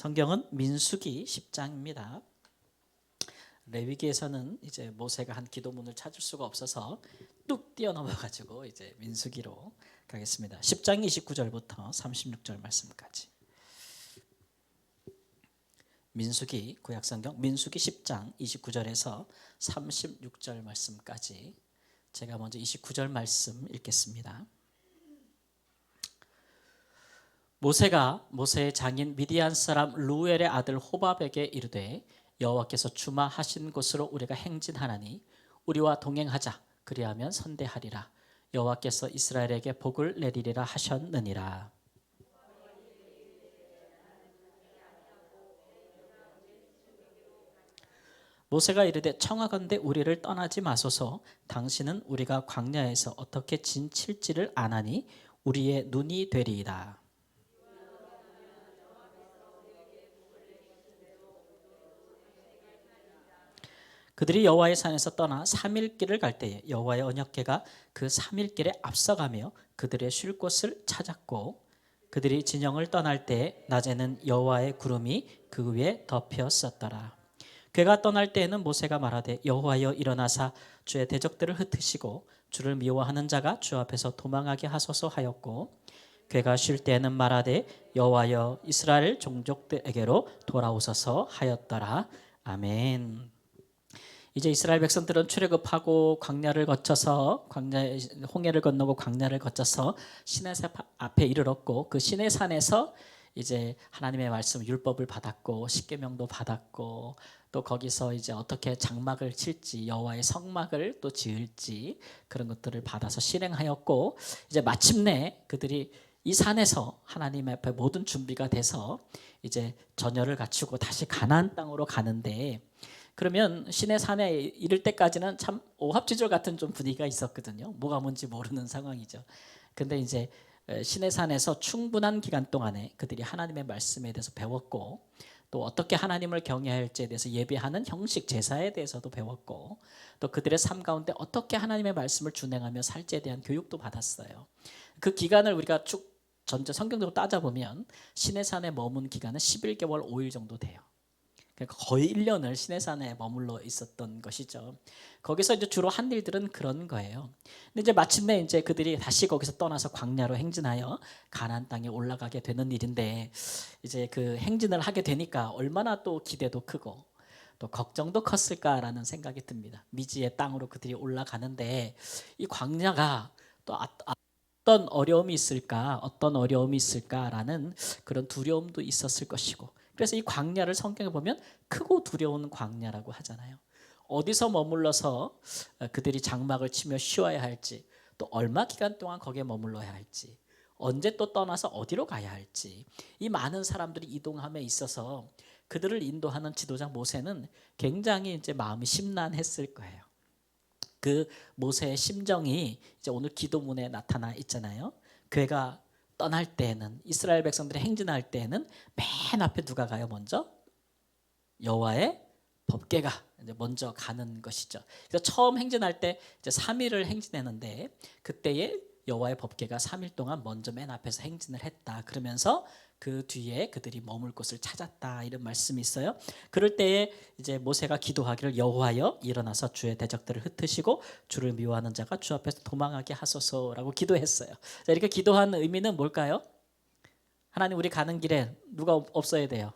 성경은 민수기 10장입니다. 레위기에서는 이제 모세가 한 기도문을 찾을 수가 없어서 뚝 뛰어넘어 가지고 이제 민수기로 가겠습니다. 10장 29절부터 36절 말씀까지. 민수기 구약 성경 민수기 10장 29절에서 36절 말씀까지 제가 먼저 29절 말씀 읽겠습니다. 모세가 모세의 장인 미디안 사람 루엘의 아들 호밥에게 이르되 여호와께서 주마하신 곳으로 우리가 행진하나니 우리와 동행하자. 그리하면 선대하리라. 여호와께서 이스라엘에게 복을 내리리라 하셨느니라. 모세가 이르되 청하건대 우리를 떠나지 마소서. 당신은 우리가 광야에서 어떻게 진칠지를 아나니 우리의 눈이 되리이다 그들이 여호와의 산에서 떠나 3일 길을 갈 때에 여호와의 언약궤가 그 3일 길에 앞서가며 그들의 쉴 곳을 찾았고 그들이 진영을 떠날 때 낮에는 여호와의 구름이 그 위에 덮였었더라. 괴가 떠날 때에는 모세가 말하되 여호와여 일어나사 주의 대적들을 흩으시고 주를 미워하는 자가 주 앞에서 도망하게 하소서 하였고 괴가 쉴 때에는 말하되 여호와여 이스라엘 종족들에게로 돌아오소서 하였더라. 아멘. 이제 이스라엘 백성들은 출애굽하고 광야를 거쳐서 광야 홍해를 건너고 광야를 거쳐서 시내산 앞에 이르렀고 그 시내산에서 이제 하나님의 말씀 율법을 받았고 십계명도 받았고 또 거기서 이제 어떻게 장막을 칠지 여호와의 성막을 또 지을지 그런 것들을 받아서 실행하였고 이제 마침내 그들이 이 산에서 하나님 앞에 모든 준비가 돼서 이제 전열을 갖추고 다시 가나안 땅으로 가는데 그러면 시내 산에 이를 때까지는 참 오합지졸 같은 좀 분위기가 있었거든요. 뭐가 뭔지 모르는 상황이죠. 근데 이제 시내 산에서 충분한 기간 동안에 그들이 하나님의 말씀에 대해서 배웠고 또 어떻게 하나님을 경외할지에 대해서 예배하는 형식 제사에 대해서도 배웠고 또 그들의 삶 가운데 어떻게 하나님의 말씀을 준행하며 살지에 대한 교육도 받았어요. 그 기간을 우리가 쭉 전체 성경적으로 따져보면 시내산에 머문 기간은 11개월 5일 정도 돼요. 그러니까 거의 1년을 시내산에 머물러 있었던 것이죠. 거기서 이제 주로 한 일들은 그런 거예요. 근데 이제 마침내 이제 그들이 다시 거기서 떠나서 광야로 행진하여 가나안 땅에 올라가게 되는 일인데 이제 그 행진을 하게 되니까 얼마나 또 기대도 크고 또 걱정도 컸을까라는 생각이 듭니다. 미지의 땅으로 그들이 올라가는데 이 광야가 또 아, 어떤 어려움이 있을까, 어떤 어려움이 있을까라는 그런 두려움도 있었을 것이고 그래서 이 광야를 성경에 보면 크고 두려운 광야라고 하잖아요. 어디서 머물러서 그들이 장막을 치며 쉬어야 할지, 또 얼마 기간 동안 거기에 머물러야 할지, 언제 또 떠나서 어디로 가야 할지, 이 많은 사람들이 이동함에 있어서 그들을 인도하는 지도자 모세는 굉장히 이제 마음이 심란했을 거예요. 그 모세의 심정이 이제 오늘 기도문에 나타나 있잖아요. 괴가 떠날 때에는 이스라엘 백성들이 행진할 때에는 맨 앞에 누가 가요 먼저 여호와의 이제 먼저 가는 것이죠. 그래서 처음 행진할 때 이제 3일을 행진했는데 그때에 여호와의 법궤가 3일 동안 먼저 맨 앞에서 행진을 했다. 그러면서 그 뒤에 그들이 머물 곳을 찾았다 이런 말씀이 있어요. 그럴 때에 이제 모세가 기도하기를 여호와여 일어나서 주의 대적들을 흩으시고 주를 미워하는 자가 주 앞에서 도망하게 하소서라고 기도했어요. 자, 이렇게 기도한 의미는 뭘까요? 하나님 우리 가는 길에 누가 없어야 돼요.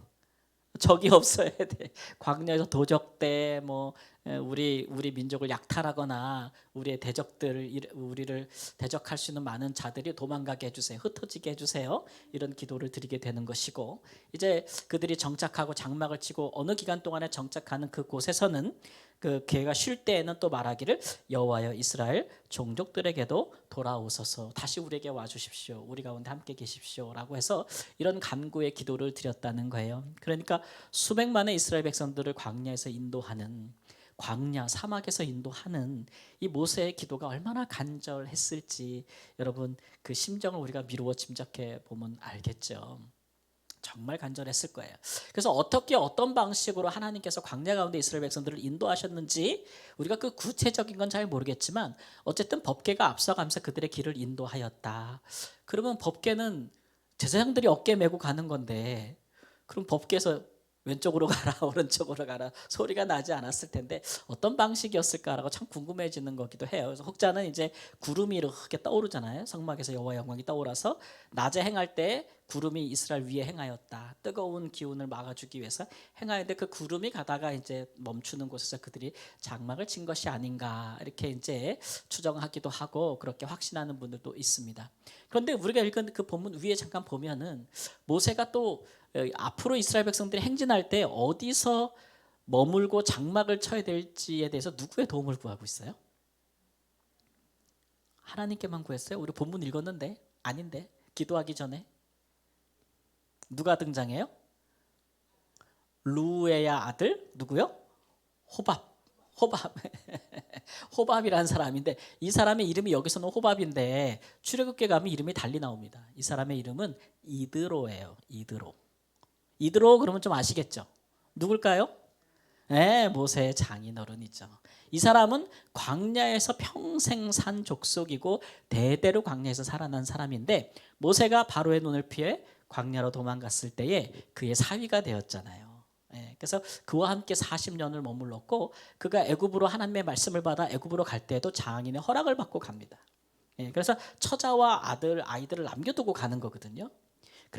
적이 없어야 돼. 광야에서 도적대 뭐 우리 우리 민족을 약탈하거나 우리의 대적들을 우리를 대적할 수 있는 많은 자들이 도망가게 해주세요. 흩어지게 해주세요. 이런 기도를 드리게 되는 것이고 이제 그들이 정착하고 장막을 치고 어느 기간 동안에 정착하는 그 곳에서는 그 걔가 쉴 때에는 또 말하기를 여호와여 이스라엘 종족들에게도 돌아오소서 다시 우리에게 와 주십시오. 우리 가운데 함께 계십시오라고 해서 이런 간구의 기도를 드렸다는 거예요. 그러니까 수백만의 이스라엘 백성들을 광야에서 인도하는 광야 사막에서 인도하는 이 모세의 기도가 얼마나 간절했을지 여러분 그 심정을 우리가 미루어 짐작해 보면 알겠죠. 정말 간절했을 거예요. 그래서 어떻게 어떤 방식으로 하나님께서 광야 가운데 이스라엘 백성들을 인도하셨는지 우리가 그 구체적인 건 잘 모르겠지만 어쨌든 법계가 앞서가면서 그들의 길을 인도하였다. 그러면 법계는 제사장들이 어깨 메고 가는 건데 그럼 법계에서 왼쪽으로 가라 오른쪽으로 가라 소리가 나지 않았을 텐데 어떤 방식이었을까라고 참 궁금해지는 거기도 해요. 그래서 혹자는 이제 구름이 이렇게 떠오르잖아요. 성막에서 여호와 영광이 떠오라서 낮에 행할 때 구름이 이스라엘 위에 행하였다. 뜨거운 기운을 막아주기 위해서 행하였는데 그 구름이 가다가 이제 멈추는 곳에서 그들이 장막을 친 것이 아닌가 이렇게 이제 추정하기도 하고 그렇게 확신하는 분들도 있습니다. 그런데 우리가 읽은 그 본문 위에 잠깐 보면은 모세가 또 어, 앞으로 이스라엘 백성들이 행진할 때 어디서 머물고 장막을 쳐야 될지에 대해서 누구의 도움을 구하고 있어요? 하나님께만 구했어요? 우리 본문 읽었는데 아닌데 기도하기 전에 누가 등장해요? 루에야 아들 누구요? 호밥. 호밥. 호밥이라는 사람인데 이 사람의 이름이 여기서는 호밥인데 출애굽기 가면 이름이 달리 나옵니다. 이 사람의 이름은 이드로예요. 이드로. 이드로 그러면 좀 아시겠죠? 누굴까요? 네, 모세의 장인 어른이죠. 이 사람은 광야에서 평생 산 족속이고 대대로 광야에서 살아난 사람인데 모세가 바로의 눈을 피해 광야로 도망갔을 때에 그의 사위가 되었잖아요. 예, 그래서 그와 함께 40년을 머물렀고 그가 애굽으로 하나님의 말씀을 받아 애굽으로 갈 때에도 장인의 허락을 받고 갑니다. 예, 그래서 처자와 아들 아이들을 남겨두고 가는 거거든요.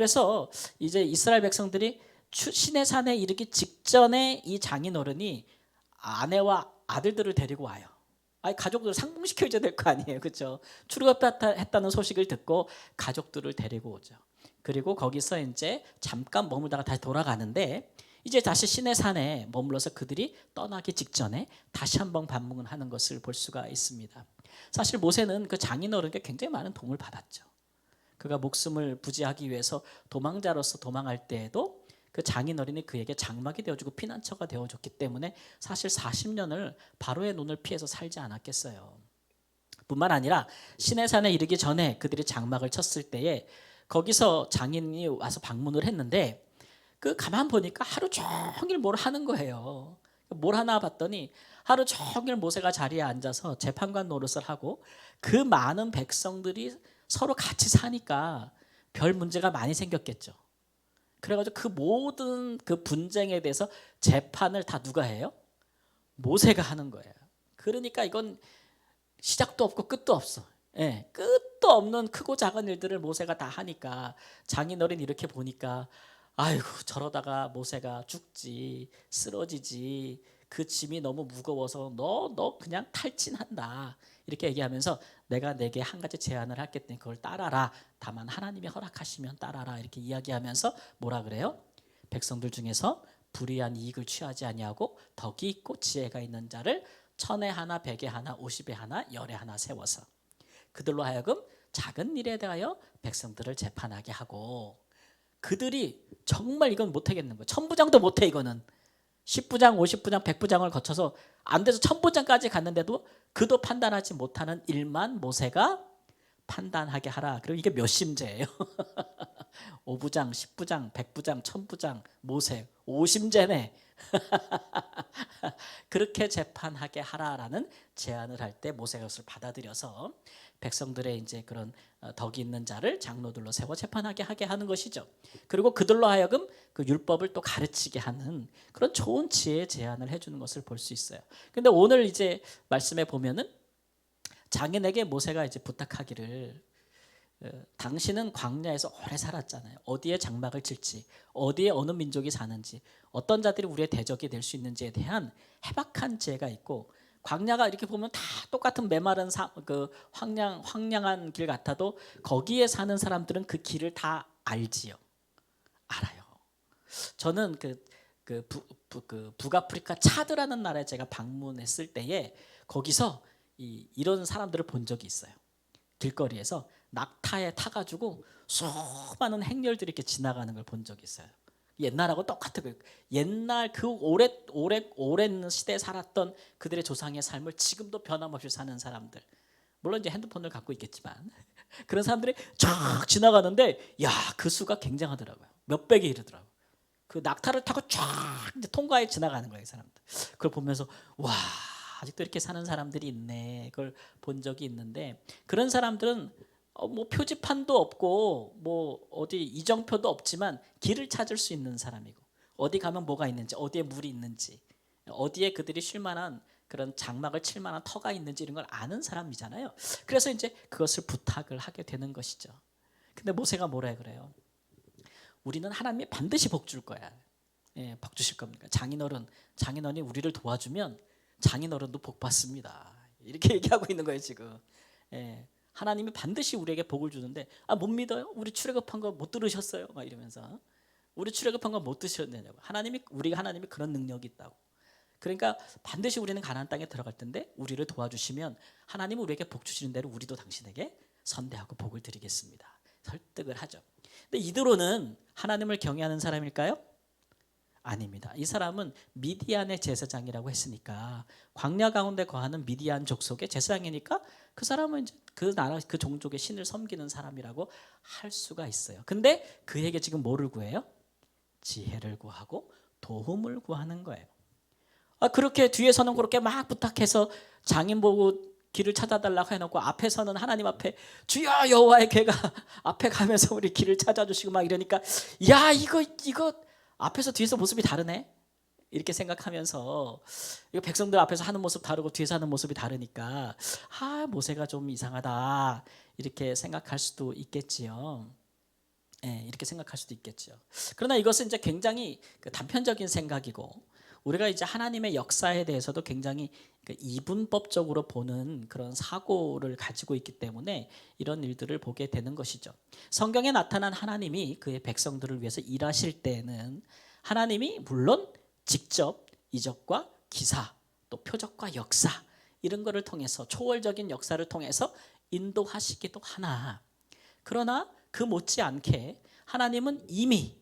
그래서 이제 이스라엘 백성들이 추- 시내 산에 이르기 직전에 이 장인 어른이 아내와 아들들을 데리고 와요. 아니 가족들을 상봉시켜줘야 될 거 아니에요, 그렇죠? 출애굽했다는 소식을 듣고 가족들을 데리고 오죠. 그리고 거기서 이제 잠깐 머물다가 다시 돌아가는데 이제 다시 시내 산에 머물러서 그들이 떠나기 직전에 다시 한번 반문하는 것을 볼 수가 있습니다. 사실 모세는 그 장인 어른께 굉장히 많은 도움을 받았죠. 그가 목숨을 부지하기 위해서 도망자로서 도망할 때에도 그 장인 어린이 그에게 장막이 되어주고 피난처가 되어줬기 때문에 사실 40년을 바로의 눈을 피해서 살지 않았겠어요. 뿐만 아니라 시내산에 이르기 전에 그들이 장막을 쳤을 때에 거기서 장인이 와서 방문을 했는데 그 가만 보니까 하루 종일 뭘 하는 거예요. 뭘 하나 봤더니 하루 종일 모세가 자리에 앉아서 재판관 노릇을 하고 그 많은 백성들이 서로 같이 사니까 별 문제가 많이 생겼겠죠. 그래가지고 그 모든 그 분쟁에 대해서 재판을 다 누가 해요? 모세가 하는 거예요. 그러니까 이건 시작도 없고 끝도 없어. 예, 끝도 없는 크고 작은 일들을 모세가 다 하니까 장인어른 이렇게 보니까 아이고 저러다가 모세가 죽지 쓰러지지 그 짐이 너무 무거워서 너너 그냥 탈진한다 이렇게 얘기하면서 내가 내게 한 가지 제안을 할게 때문에 그걸 따라라 다만 하나님이 허락하시면 따라라 이렇게 이야기하면서 뭐라 그래요 백성들 중에서 불의한 이익을 취하지 아니하고 덕이 있고 지혜가 있는 자를 천에 하나 백에 하나 오십에 하나 열에 하나 세워서 그들로 하여금 작은 일에 대하여 백성들을 재판하게 하고 그들이 정말 이건 못하겠는 거예요. 천부장도 못해 이거는. 10부장, 50부장, 100부장을 거쳐서 안 돼서 천부장까지 갔는데도 그도 판단하지 못하는 일만 모세가 판단하게 하라. 그리고 이게 몇 심제예요? 5부장, 10부장, 100부장, 1000부장, 모세 5심제네. 그렇게 재판하게 하라라는 제안을 할 때 모세가 그것을 받아들여서 백성들의 이제 그런 어, 덕이 있는 자를 장로들로 세워 재판하게 하게 하는 것이죠. 그리고 그들로 하여금 그 율법을 또 가르치게 하는 그런 좋은 지혜의 제안을 해주는 것을 볼 수 있어요. 근데 오늘 이제 말씀에 보면은 장인에게 모세가 이제 부탁하기를 어, 당신은 광야에서 오래 살았잖아요. 어디에 장막을 칠지, 어디에 어느 민족이 사는지, 어떤 자들이 우리의 대적이 될 수 있는지에 대한 해박한 지혜가 있고 광야가 이렇게 보면 다 똑같은 메마른 사, 그 황량 황량한 길 같아도 거기에 사는 사람들은 그 길을 다 알지요. 알아요. 저는 그, 그, 부, 부, 그 북아프리카 차드라는 나라에 제가 방문했을 때에 거기서 이, 이런 사람들을 본 적이 있어요. 길거리에서 낙타에 타가지고 수많은 행렬들이 이렇게 지나가는 걸 본 적이 있어요. 옛날하고 똑같은 거예요. 옛날 그 오래 오래 오랜 시대에 살았던 그들의 조상의 삶을 지금도 변함없이 사는 사람들. 물론 이제 핸드폰을 갖고 있겠지만 그런 사람들이 쫙 지나가는데 야 그 수가 굉장하더라고요. 몇 백에 이르더라고요. 그 낙타를 타고 쫙 통과해 지나가는 거예요, 이 사람들. 그걸 보면서 와 아직도 이렇게 사는 사람들이 있네. 그걸 본 적이 있는데 그런 사람들은 어, 뭐 표지판도 없고 뭐 어디 이정표도 없지만 길을 찾을 수 있는 사람이고 어디 가면 뭐가 있는지 어디에 물이 있는지 어디에 그들이 쉴 만한 그런 장막을 칠 만한 터가 있는지 이런 걸 아는 사람이잖아요. 그래서 이제 그것을 부탁을 하게 되는 것이죠. 근데 모세가 뭐라 그래요? 우리는 하나님이 반드시 복 줄 거야. 예, 복 주실 겁니까? 장인어른, 장인어른이 우리를 도와주면 장인어른도 복 받습니다. 이렇게 얘기하고 있는 거예요 지금. 예, 하나님이 반드시 우리에게 복을 주는데 아 못 믿어요? 우리 출애굽한 거 못 들으셨어요? 막 이러면서 우리 출애굽한 거 못 드셨느냐고. 하나님이 우리가 하나님이 그런 능력이 있다고. 그러니까 반드시 우리는 가나안 땅에 들어갈 텐데 우리를 도와주시면 하나님은 우리에게 복 주시는 대로 우리도 당신에게 선대하고 복을 드리겠습니다. 설득을 하죠. 근데 이드로는 하나님을 경외하는 사람일까요? 아닙니다. 이 사람은 미디안의 제사장이라고 했으니까 광야 가운데 거하는 미디안 족속의 제사장이니까 그 사람은 이제 그 나라 그 종족의 신을 섬기는 사람이라고 할 수가 있어요. 근데 그에게 지금 뭐를 구해요? 지혜를 구하고 도움을 구하는 거예요. 아 그렇게 뒤에서는 그렇게 막 부탁해서 장인 보고 길을 찾아달라고 해놓고 앞에서는 하나님 앞에 주여 여호와의 개가 앞에 가면서 우리 길을 찾아주시고 막 이러니까 야 이거 이거 앞에서 뒤에서 모습이 다르네 이렇게 생각하면서 이거 백성들 앞에서 하는 모습 다르고 뒤에서 하는 모습이 다르니까 아 모세가 좀 이상하다 이렇게 생각할 수도 있겠지요. 예, 이렇게 생각할 수도 있겠죠. 그러나 이것은 이제 굉장히 그 단편적인 생각이고 우리가 이제 하나님의 역사에 대해서도 굉장히 그 이분법적으로 보는 그런 사고를 가지고 있기 때문에 이런 일들을 보게 되는 것이죠. 성경에 나타난 하나님이 그의 백성들을 위해서 일하실 때에는 하나님이 물론 직접 이적과 기사 또 표적과 역사 이런 거를 통해서 초월적인 역사를 통해서 인도하시기도 하나. 그러나 그 못지않게 하나님은 이미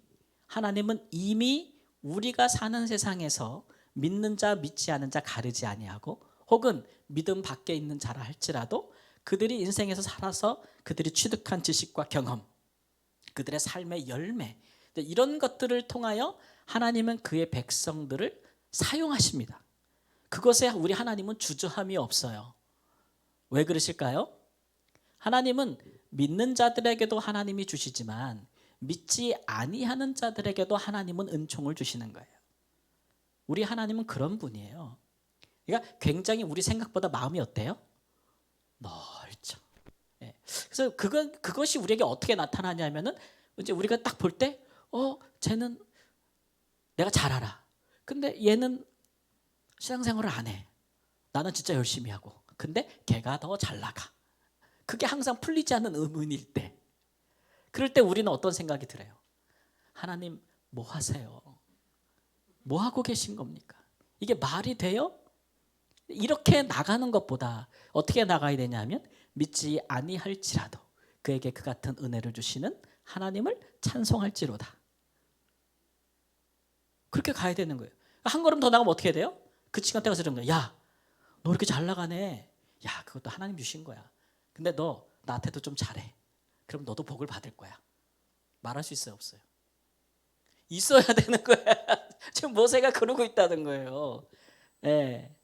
하나님은 이미 우리가 사는 세상에서 믿는 자 믿지 않은 자 가르지 아니하고 혹은 믿음 밖에 있는 자라 할지라도 그들이 인생에서 살아서 그들이 취득한 지식과 경험 그들의 삶의 열매 이런 것들을 통하여 하나님은 그의 백성들을 사용하십니다. 그것에 우리 하나님은 주저함이 없어요. 왜 그러실까요? 하나님은 믿는 자들에게도 하나님이 주시지만 믿지 아니하는 자들에게도 하나님은 은총을 주시는 거예요. 우리 하나님은 그런 분이에요. 그러니까 굉장히 우리 생각보다 마음이 어때요? 넓죠. 예. 그래서 그건 그것이 우리에게 어떻게 나타나냐면은 이제 우리가 딱 볼 때, 어, 쟤는 내가 잘 알아. 근데 얘는 신앙생활을 안 해. 나는 진짜 열심히 하고. 근데 걔가 더 잘 나가. 그게 항상 풀리지 않는 의문일 때. 그럴 때 우리는 어떤 생각이 들어요? 하나님, 뭐 하세요? 뭐 하고 계신 겁니까? 이게 말이 돼요? 이렇게 나가는 것보다 어떻게 나가야 되냐면 믿지 아니할지라도 그에게 그 같은 은혜를 주시는 하나님을 찬송할지로다. 그렇게 가야 되는 거예요. 한 걸음 더 나가면 어떻게 돼요? 그 때가 그런 거야. 야, 너 이렇게 잘 나가네. 야, 그것도 하나님 주신 거야. 근데 너 나한테도 좀 잘해. 그럼 너도 복을 받을 거야. 말할 수 있어요, 없어요? 있어야 되는 거야. 지금 모세가 그러고 있다는 거예요. 예.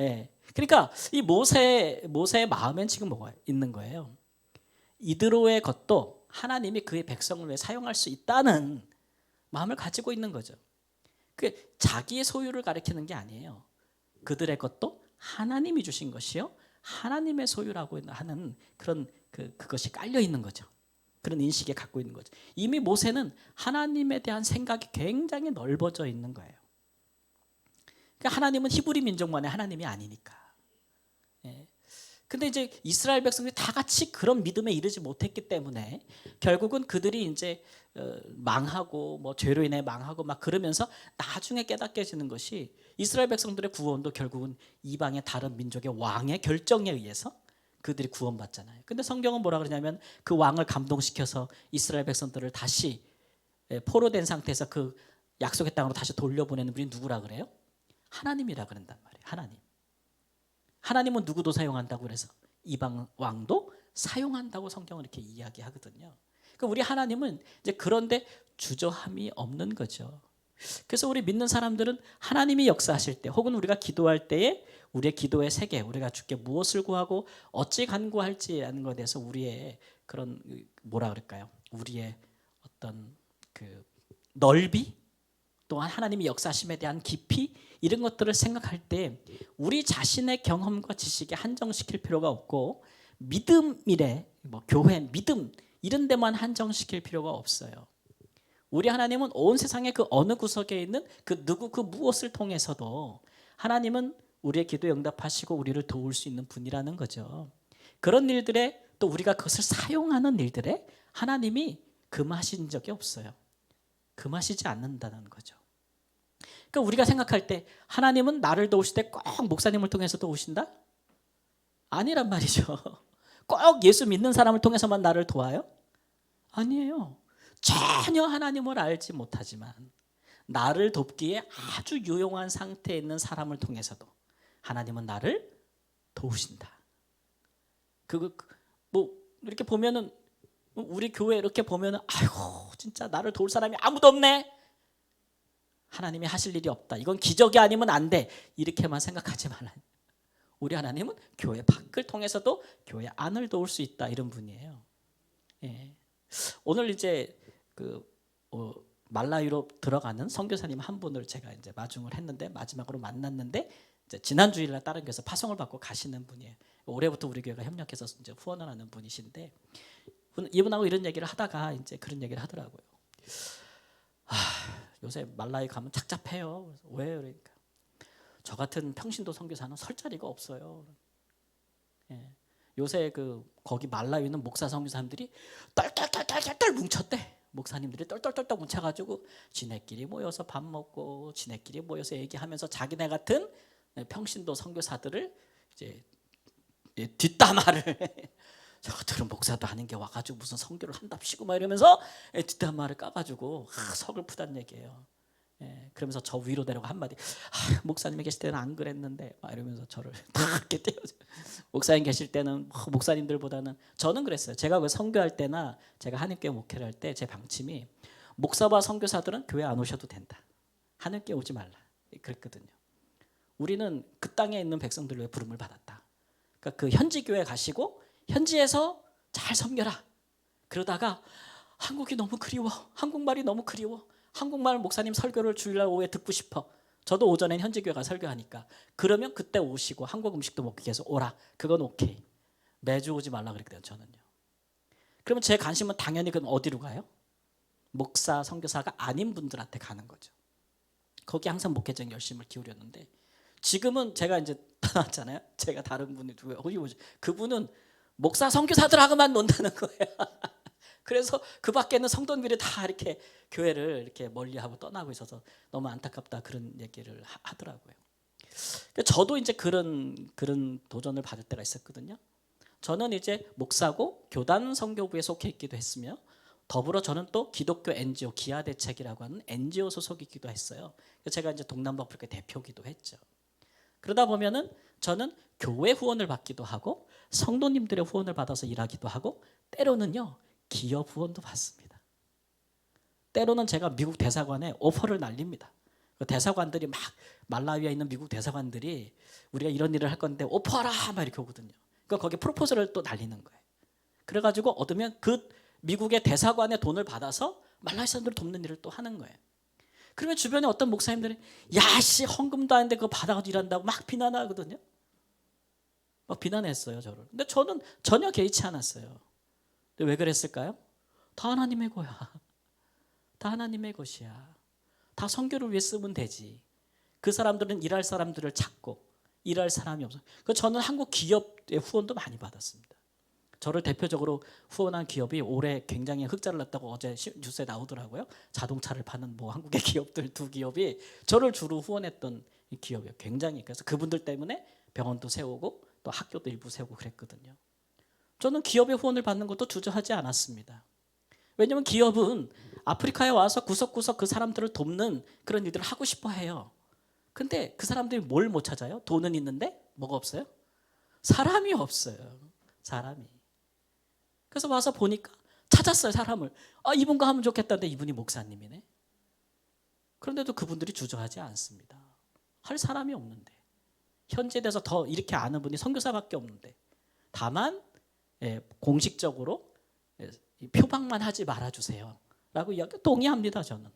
예. 그러니까 이 모세 모세의 마음엔 지금 뭐가 있는 거예요? 이드로의 것도 하나님이 그의 백성을 위해 사용할 수 있다는 마음을 가지고 있는 거죠. 그 자기의 소유를 가리키는 게 아니에요. 그들의 것도 하나님이 주신 것이요. 하나님의 소유라고 하는 그런 그 그것이 깔려 있는 거죠. 그런 인식에 갖고 있는 거죠. 이미 모세는 하나님에 대한 생각이 굉장히 넓어져 있는 거예요. 그러니까 하나님은 히브리 민족만의 하나님이 아니니까. 예. 근데 이제 이스라엘 백성들이 다 같이 그런 믿음에 이르지 못했기 때문에 결국은 그들이 이제 어, 망하고 뭐 죄로 인해 망하고 막 그러면서 나중에 깨닫게지는 것이 이스라엘 백성들의 구원도 결국은 이방의 다른 민족의 왕의 결정에 의해서 그들이 구원받잖아요. 근데 성경은 뭐라 그러냐면 그 왕을 감동시켜서 이스라엘 백성들을 다시 예, 포로된 상태에서 그 약속의 땅으로 다시 돌려보내는 분이 누구라 그래요? 하나님이라 그런단 말이에요. 하나님. 하나님은 누구도 사용한다고 그래서 이방 왕도 사용한다고 성경은 이렇게 이야기하거든요. 그러니까 우리 하나님은 이제 그런데 주저함이 없는 거죠. 그래서 우리 믿는 사람들은 하나님이 역사하실 때 혹은 우리가 기도할 때에 우리의 기도의 세계, 우리가 주께 무엇을 구하고 어찌 간구할지 하는 것에 대해서 우리의 그런 뭐라 그럴까요? 우리의 어떤 그 넓이 또한 하나님이 역사심에 대한 깊이 이런 것들을 생각할 때 우리 자신의 경험과 지식에 한정시킬 필요가 없고 믿음이래 뭐 교회 믿음 이런 데만 한정시킬 필요가 없어요. 우리 하나님은 온 세상의 그 어느 구석에 있는 그 누구 그 무엇을 통해서도 하나님은 우리의 기도 응답하시고 우리를 도울 수 있는 분이라는 거죠. 그런 일들에 또 우리가 그것을 사용하는 일들에 하나님이 금하신 적이 없어요. 금하시지 않는다는 거죠. 그러니까 우리가 생각할 때 하나님은 나를 도우실 때 꼭 목사님을 통해서 도우신다? 아니란 말이죠. 꼭 예수 믿는 사람을 통해서만 나를 도와요? 아니에요. 전혀 하나님을 알지 못하지만 나를 돕기에 아주 유용한 상태에 있는 사람을 통해서도 하나님은 나를 도우신다. 그거 뭐 이렇게 보면은 우리 교회 이렇게 보면은 아이고 진짜 나를 도울 사람이 아무도 없네. 하나님이 하실 일이 없다. 이건 기적이 아니면 안 돼. 이렇게만 생각하지 말아요. 우리 하나님은 교회 밖을 통해서도 교회 안을 도울 수 있다 이런 분이에요. 예. 오늘 이제 그 어, 말라유로 들어가는 선교사님 한 분을 제가 이제 마중을 했는데 마지막으로 만났는데 지난 주일날 다른 교회에서 파송을 받고 가시는 분이에요. 올해부터 우리 교회가 협력해서 이제 후원을 하는 분이신데 이분하고 이런 얘기를 하다가 이제 그런 얘기를 하더라고요. 아, 요새 말라유 가면 착잡해요. 왜 그러니까 저 같은 평신도 선교사는 설 자리가 없어요. 예. 요새 그 거기 말라유 있는 목사 선교사님들이 떨떨떨떨떨 뭉쳤대. 목사님들이 떨떨떨떨 뭉쳐가지고 지네끼리 모여서 밥 먹고 지네끼리 모여서 얘기하면서 자기네 같은 평신도 선교사들을 이제 뒷담화를 저들은 목사도 아닌 게 와가지고 무슨 선교를 한답시고 막 이러면서 뒷담화를 까가지고 아, 서글프단 얘기예요. 예, 그러면서 저 위로 내려가 한마디 아, 목사님이 계실 때는 안 그랬는데 막 이러면서 저를 다 이렇게 떼어줘. 목사님 계실 때는 뭐 목사님들보다는 저는 그랬어요. 제가 그 선교할 때나 제가 한인교회 목회를 할 때 제 방침이 목사와 선교사들은 교회 안 오셔도 된다. 하늘교회 오지 말라. 그랬거든요. 우리는 그 땅에 있는 백성들의 부름을 받았다. 그러니까 그 현지 교회 가시고 현지에서 잘 섬겨라 그러다가 한국이 너무 그리워 한국말이 너무 그리워 한국말 목사님 설교를 주일날 오후에 듣고 싶어. 저도 오전엔 현지 교회가 설교하니까. 그러면 그때 오시고 한국 음식도 먹기 위해서 오라. 그건 오케이. 매주 오지 말라 그랬거든요. 저는요. 그러면 제 관심은 당연히 그럼 어디로 가요? 목사, 선교사가 아닌 분들한테 가는 거죠. 거기 항상 목회적 열심을 기울였는데 지금은 제가 이제 떠났잖아요. 제가 다른 분이 누구 어디 오지? 그분은 목사, 선교사들하고만 논다는 거예요. 그래서 그 밖에는 성도들이 다 이렇게 교회를 이렇게 멀리하고 떠나고 있어서 너무 안타깝다 그런 얘기를 하, 더라고요 저도 이제 그런 그런 도전을 받을 때가 있었거든요. 저는 이제 목사고 교단 선교부에 속해 있기도 했으며 더불어 저는 또 기독교 NGO 기아 대책이라고 하는 NGO 소속이기도 했어요. 제가 이제 동남부 아프리카 대표기도 했죠. 그러다 보면은 저는 교회 후원을 받기도 하고 성도님들의 후원을 받아서 일하기도 하고 때로는요 기업 후원도 받습니다. 때로는 제가 미국 대사관에 오퍼를 날립니다. 그 대사관들이 막 말라위에 있는 미국 대사관들이 우리가 이런 일을 할 건데 오퍼하라 막 이렇게 오거든요. 그러니까 거기 프로포즈를 또 날리는 거예요. 그래가지고 얻으면 그 미국의 대사관의 돈을 받아서 말라위 사람들을 돕는 일을 또 하는 거예요. 그러면 주변에 어떤 목사님들이 야씨 헌금도 아닌데 그거 받아가지고 일한다고 막 비난하거든요. 막 비난했어요 저를. 근데 저는 전혀 개의치 않았어요. 근데 왜 그랬을까요? 다 하나님의 거야. 다 하나님의 것이야. 다 성교를 위해 쓰면 되지. 그 사람들은 일할 사람들을 찾고 일할 사람이 없어. 그 저는 한국 기업의 후원도 많이 받았습니다. 저를 대표적으로 후원한 기업이 올해 굉장히 흑자를 냈다고 어제 뉴스에 나오더라고요. 자동차를 파는 뭐 한국의 기업들 두 기업이 저를 주로 후원했던 기업이에요. 굉장히 그래서 그분들 때문에 병원도 세우고 또 학교도 일부 세우고 그랬거든요. 저는 기업의 후원을 받는 것도 주저하지 않았습니다. 왜냐하면 기업은 아프리카에 와서 구석구석 그 사람들을 돕는 그런 일들을 하고 싶어 해요. 근데 그 사람들이 뭘 못 찾아요? 돈은 있는데 뭐가 없어요? 사람이 없어요. 사람이. 그래서 와서 보니까 찾았어요, 사람을. 아, 이분과 하면 좋겠다는데 이분이 목사님이네. 그런데도 그분들이 주저하지 않습니다. 할 사람이 없는데 현재에 대해서 더 이렇게 아는 분이 선교사밖에 없는데 다만 예, 공식적으로 예, 이 표방만 하지 말아주세요. 라고 이야기 동의합니다 저는.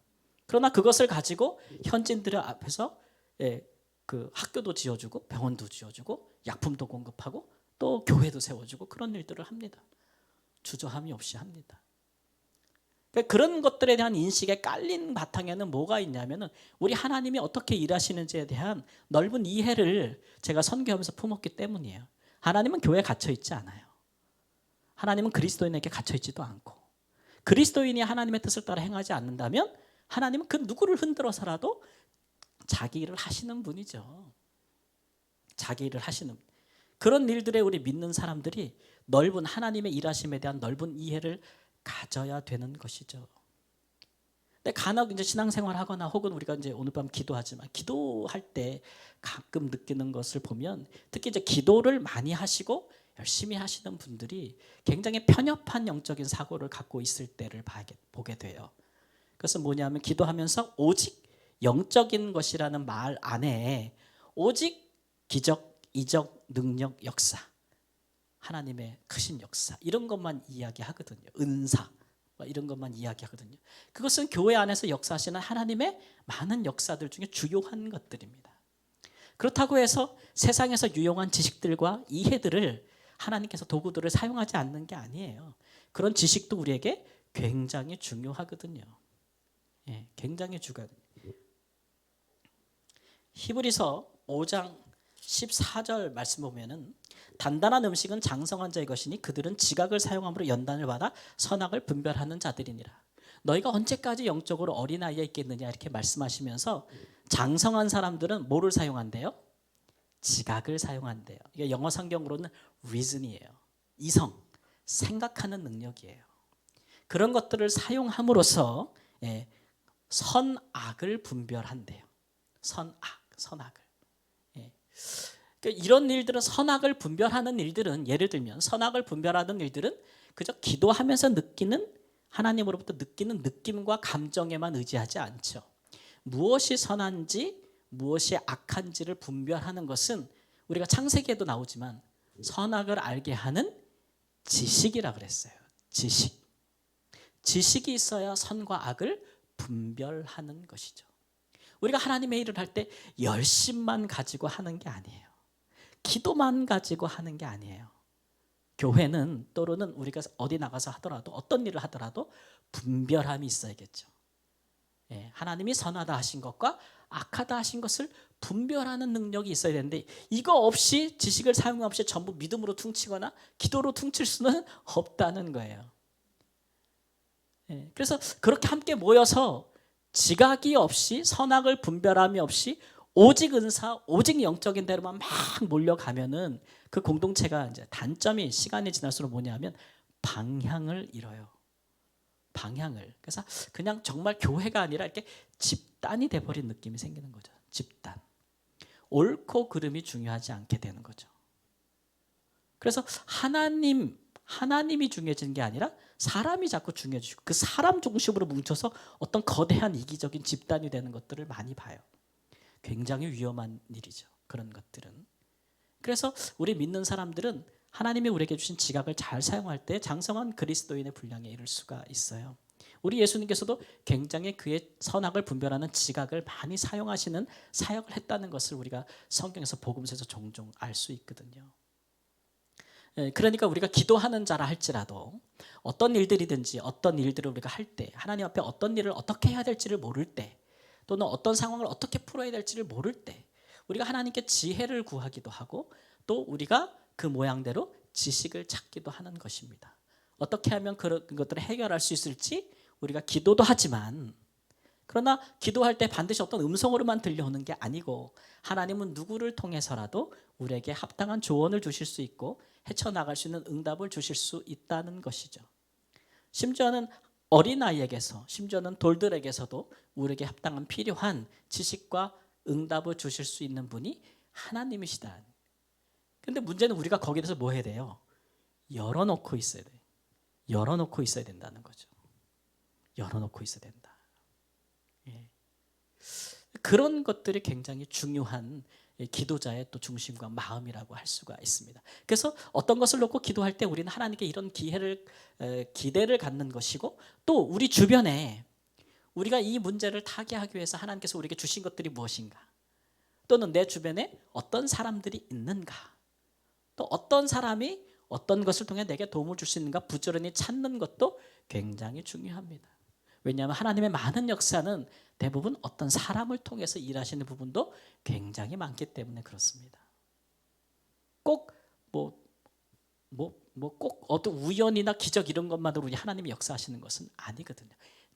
그러나 그것을 가지고 현지인들 앞에서 예, 그 학교도 지어주고 병원도 지어주고 약품도 공급하고 또 교회도 세워주고 그런 일들을 합니다. 주저함이 없이 합니다. 그러니까 그런 것들에 대한 인식에 깔린 바탕에는 뭐가 있냐면은 우리 하나님이 어떻게 일하시는지에 대한 넓은 이해를 제가 선교하면서 품었기 때문이에요. 하나님은 교회에 갇혀 있지 않아요. 하나님은 그리스도인에게 갇혀 있지도 않고 그리스도인이 하나님의 뜻을 따라 행하지 않는다면 하나님은 그 누구를 흔들어서라도 자기 일을 하시는 분이죠. 자기 일을 하시는 분. 그런 일들에 우리 믿는 사람들이 넓은 하나님의 일하심에 대한 넓은 이해를 가져야 되는 것이죠. 근데 간혹 이제 신앙생활 하거나 혹은 우리가 이제 오늘 밤 기도하지만 기도할 때 가끔 느끼는 것을 보면 특히 이제 기도를 많이 하시고 열심히 하시는 분들이 굉장히 편협한 영적인 사고를 갖고 있을 때를 보게 돼요. 그것은 뭐냐면 기도하면서 오직 영적인 것이라는 말 안에 오직 기적, 이적, 능력, 역사 하나님의 크신 역사 이런 것만 이야기하거든요. 은사 뭐 이런 것만 이야기하거든요. 그것은 교회 안에서 역사하시는 하나님의 많은 역사들 중에 주요한 것들입니다. 그렇다고 해서 세상에서 유용한 지식들과 이해들을 하나님께서 도구들을 사용하지 않는 게 아니에요. 그런 지식도 우리에게 굉장히 중요하거든요. 예, 굉장히 중요해요. 히브리서 5장 14절 말씀 보면은 단단한 음식은 장성한 자의 것이니 그들은 지각을 사용함으로 연단을 받아 선악을 분별하는 자들이니라. 너희가 언제까지 영적으로 어린아이에 있겠느냐 이렇게 말씀하시면서 장성한 사람들은 뭐를 사용한대요? 지각을 사용한대요. 이게 영어 성경으로는 reason이에요. 이성, 생각하는 능력이에요. 그런 것들을 사용함으로써 예, 선악을 분별한대요. 선악, 선악을. 예. 그러니까 이런 일들은 선악을 분별하는 일들은 예를 들면 선악을 분별하는 일들은 그저 기도하면서 느끼는 하나님으로부터 느끼는 느낌과 감정에만 의지하지 않죠. 무엇이 선한지 무엇이 악한지를 분별하는 것은 우리가 창세기에도 나오지만 선악을 알게 하는 지식이라 그랬어요. 지식. 지식이 있어야 선과 악을 분별하는 것이죠. 우리가 하나님의 일을 할 때 열심만 가지고 하는 게 아니에요. 기도만 가지고 하는 게 아니에요. 교회는 또는 우리가 어디 나가서 하더라도 어떤 일을 하더라도 분별함이 있어야겠죠. 예, 하나님이 선하다 하신 것과 악하다 하신 것을 분별하는 능력이 있어야 되는데 이거 없이 지식을 사용 없이 전부 믿음으로 퉁치거나 기도로 퉁칠 수는 없다는 거예요. 예, 그래서 그렇게 함께 모여서 지각이 없이 선악을 분별함이 없이 오직 은사, 오직 영적인 대로만 막 몰려가면은 그 공동체가 이제 단점이 시간이 지날수록 뭐냐면 방향을 잃어요. 방향을. 그래서 그냥 정말 교회가 아니라 이렇게 집단이 돼버린 느낌이 생기는 거죠. 집단. 옳고 그름이 중요하지 않게 되는 거죠. 그래서 하나님, 하나님이 중요해지는 게 아니라 사람이 자꾸 중요해지고 그 사람 중심으로 뭉쳐서 어떤 거대한 이기적인 집단이 되는 것들을 많이 봐요. 굉장히 위험한 일이죠. 그런 것들은. 그래서 우리 믿는 사람들은 하나님이 우리에게 주신 지각을 잘 사용할 때 장성한 그리스도인의 분량에 이를 수가 있어요. 우리 예수님께서도 굉장히 그의 선악을 분별하는 지각을 많이 사용하시는 사역을 했다는 것을 우리가 성경에서 복음서에서 종종 알 수 있거든요. 예, 그러니까 우리가 기도하는 자라 할지라도 어떤 일들이든지 어떤 일들을 우리가 할 때 하나님 앞에 어떤 일을 어떻게 해야 될지를 모를 때 또는 어떤 상황을 어떻게 풀어야 될지를 모를 때 우리가 하나님께 지혜를 구하기도 하고 또 우리가 그 모양대로 지식을 찾기도 하는 것입니다. 어떻게 하면 그런 것들을 해결할 수 있을지 우리가 기도도 하지만 그러나 기도할 때 반드시 어떤 음성으로만 들려오는 게 아니고 하나님은 누구를 통해서라도 우리에게 합당한 조언을 주실 수 있고 헤쳐나갈 수 있는 응답을 주실 수 있다는 것이죠. 심지어는 어린아이에게서 심지어는 돌들에게서도 우리에게 합당한 필요한 지식과 응답을 주실 수 있는 분이 하나님이시다. 근데 문제는 우리가 거기에 대해서 뭐 해야 돼요? 열어놓고 있어야 돼. 열어놓고 있어야 된다는 거죠. 열어놓고 있어야 된다. 예. 그런 것들이 굉장히 중요한 기도자의 또 중심과 마음이라고 할 수가 있습니다. 그래서 어떤 것을 놓고 기도할 때 우리는 하나님께 이런 기회를 에, 기대를 갖는 것이고 또 우리 주변에 우리가 이 문제를 타개하기 위해서 하나님께서 우리에게 주신 것들이 무엇인가? 또는 내 주변에 어떤 사람들이 있는가? 또 어떤 사람이 어떤 것을 통해 내게 도움을 줄 수 있는가 부지런히 찾는 것도 굉장히 중요합니다. 왜냐하면 하나님의 많은 역사는 대부분 어떤 사람을 통해서 일하시는 부분도 굉장히 많기 때문에 그렇습니다. 꼭 뭐 뭐 뭐 꼭 어떤 우연이나 기적 이런 것만으로 하나님이 역사하시는 것은 아니거든요.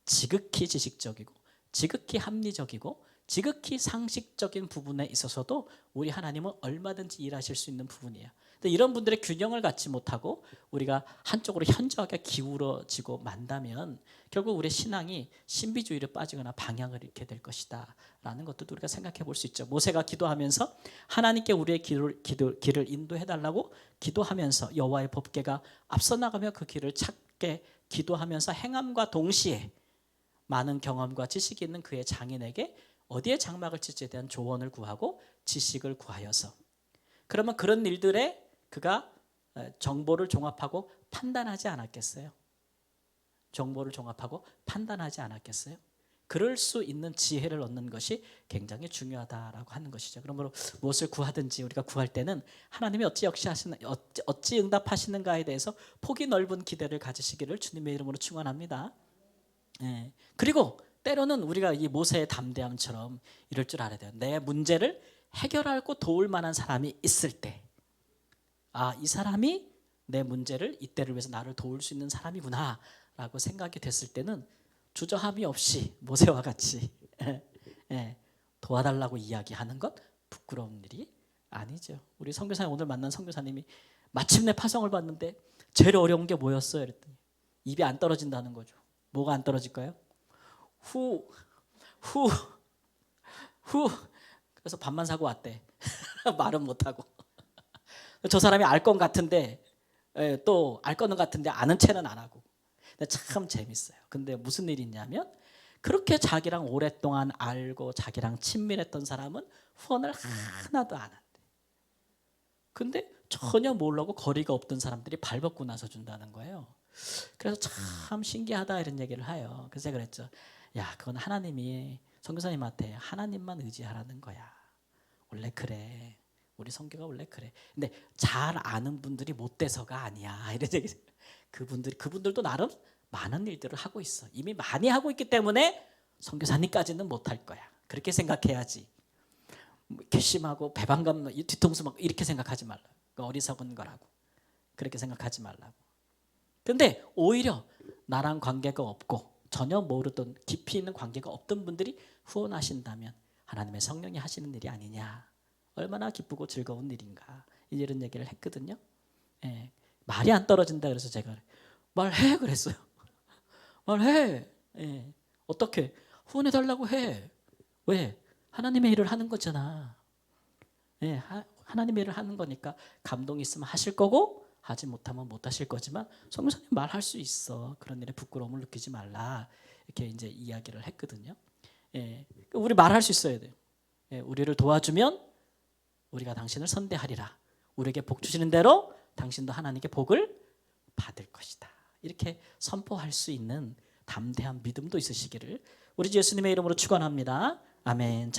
지극히 지식적이고 지극히 합리적이고 지극히 상식적인 부분에 있어서도 우리 하나님은 얼마든지 일하실 수 있는 부분이에요. 근데 이런 분들의 균형을 갖지 못하고 우리가 한쪽으로 현저하게 기울어지고 만다면 결국 우리 신앙이 신비주의로 빠지거나 방향을 잃게 될 것이다 라는 것도 우리가 생각해 볼 수 있죠. 모세가 기도하면서 하나님께 우리의 길을, 기도, 길을 인도해 달라고 기도하면서 여호와의 법궤가 앞서 나가며 그 길을 찾게 기도하면서 행함과 동시에 많은 경험과 지식이 있는 그의 장인에게 어디에 장막을 칠지에 대한 조언을 구하고 지식을 구하여서 그러면 그런 일들에 그가 정보를 종합하고 판단하지 않았겠어요? 정보를 종합하고 판단하지 않았겠어요? 그럴 수 있는 지혜를 얻는 것이 굉장히 중요하다라고 하는 것이죠. 그러므로 무엇을 구하든지 우리가 구할 때는 하나님이 어찌 역시 하시는 어찌, 어찌 응답하시는가에 대해서 폭이 넓은 기대를 가지시기를 주님의 이름으로 축원합니다. 예. 그리고 때로는 우리가 이 모세의 담대함처럼 이럴 줄 알아야 돼요. 내 문제를 해결하고 도울 만한 사람이 있을 때, 아, 이 사람이 내 문제를 이때를 위해서 나를 도울 수 있는 사람이구나라고 생각이 됐을 때는 주저함이 없이 모세와 같이 예, 예, 도와달라고 이야기하는 것 부끄러운 일이 아니죠. 우리 선교사님 오늘 만난 선교사님이 마침내 파송을 받는데 제일 어려운 게 뭐였어요? 그랬더니 입이 안 떨어진다는 거죠. 뭐가 안 떨어질까요? 후, 후, 후. 그래서 밥만 사고 왔대. 말은 못하고. 저 사람이 알 건 같은데 예, 또알 거는 같은데 아는 체는 안 하고. 참 재밌어요. 근데 무슨 일이 있냐면 그렇게 자기랑 오랫동안 알고 자기랑 친밀했던 사람은 후원을 하나도 안 한대. 근데 전혀 모르고 거리가 없던 사람들이 발벗고 나서 준다는 거예요. 그래서 참 신기하다 이런 얘기를 해요. 그래서 그랬죠. 야, 그건 하나님이 선교사님한테 하나님만 의지하라는 거야. 원래 그래. 우리 성교가 원래 그래. 근데 잘 아는 분들이 못 돼서가 아니야. 이런 얘기. 그분들 그분들도 나름 많은 일들을 하고 있어. 이미 많이 하고 있기 때문에 선교사님까지는 못할 거야. 그렇게 생각해야지. 뭐 괘씸하고 배반감 뒤통수 막 이렇게 생각하지 말라. 그 어리석은 거라고. 그렇게 생각하지 말라고. 근데 오히려 나랑 관계가 없고 전혀 모르던 깊이 있는 관계가 없던 분들이 후원하신다면 하나님의 성령이 하시는 일이 아니냐. 얼마나 기쁘고 즐거운 일인가. 이런 얘기를 했거든요. 예. 말이 안 떨어진다 그래서 제가 말해 그랬어요. 말해. 예. 어떻게 후원해 달라고 해. 왜? 하나님의 일을 하는 거잖아. 예. 하, 하나님의 일을 하는 거니까 감동이 있으면 하실 거고 하지 못하면 못 하실 거지만 성교사님 말할 수 있어. 그런 일에 부끄러움을 느끼지 말라. 이렇게 이제 이야기를 했거든요. 예. 우리 말할 수 있어야 돼요. 예. 우리를 도와주면 우리가 당신을 선대하리라. 우리에게 복 주시는 대로 당신도 하나님께 복을 받을 것이다. 이렇게 선포할 수 있는 담대한 믿음도 있으시기를 우리 예수님의 이름으로 축원합니다. 아멘.